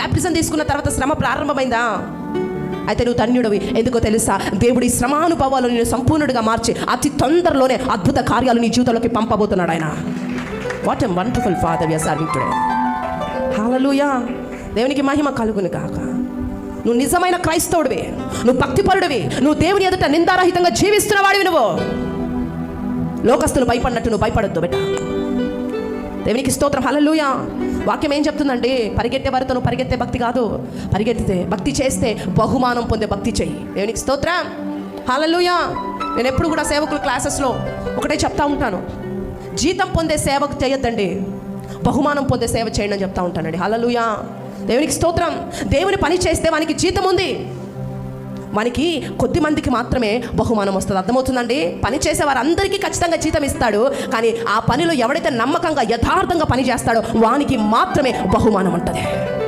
Baptism తీసుకున్న తర్వాత శ్రమ ప్రారంభమైందా? అయితే నువ్వు ధన్యుడివి. ఎందుకో తెలుసా? దేవుడి శ్రమానుభవాలు నేను సంపూర్ణుడిగా మార్చి అతి తొందరలోనే అద్భుత కార్యాలు నీ జీవితంలోకి పంపబోతున్నాడు ఆయన. What a wonderful father you're serving today hallelujah దేవునికి మహిమ కలుగును కాక నువ్వు నిజమైన క్రైస్తవుడివి. నువ్వు భక్తిపరుడివి. నువ్వు దేవుని ఎదుట నిందారహితంగా జీవిస్తున్న వాడివి నువ్వు. లోకస్తులు భయపడినట్టు నువ్వు భయపడద్దు బిడ్డ. దేవునికి స్తోత్రం. హలలుయా వాక్యం ఏం చెప్తుందండి పరిగెత్తే వారితో నువ్వు పరిగెత్తే భక్తి కాదు. పరిగెత్తితే భక్తి చేస్తే బహుమానం పొందే భక్తి చెయ్యి దేవునికి స్తోత్రం. హలలుయా నేను ఎప్పుడు కూడా సేవకుల క్లాసెస్లో ఒకటే చెప్తా ఉంటాను. జీతం పొందే సేవకు చేయొద్దండి. బహుమానం పొందే సేవ చేయండి అని చెప్తా ఉంటానండి. హలలుయా దేవునికి స్తోత్రం. దేవుని పని చేస్తే వానికి జీతం ఉంది. మనకి కొద్ది మందికి మాత్రమే బహుమానం వస్తుంది. అర్థమవుతుందండి? పని చేసే వారందరికీ ఖచ్చితంగా జీతం ఇస్తాడు. కానీ ఆ పనిలో ఎవడైతే నమ్మకంగా యథార్థంగా పని చేస్తాడో వానికి మాత్రమే బహుమానం ఉంటుంది.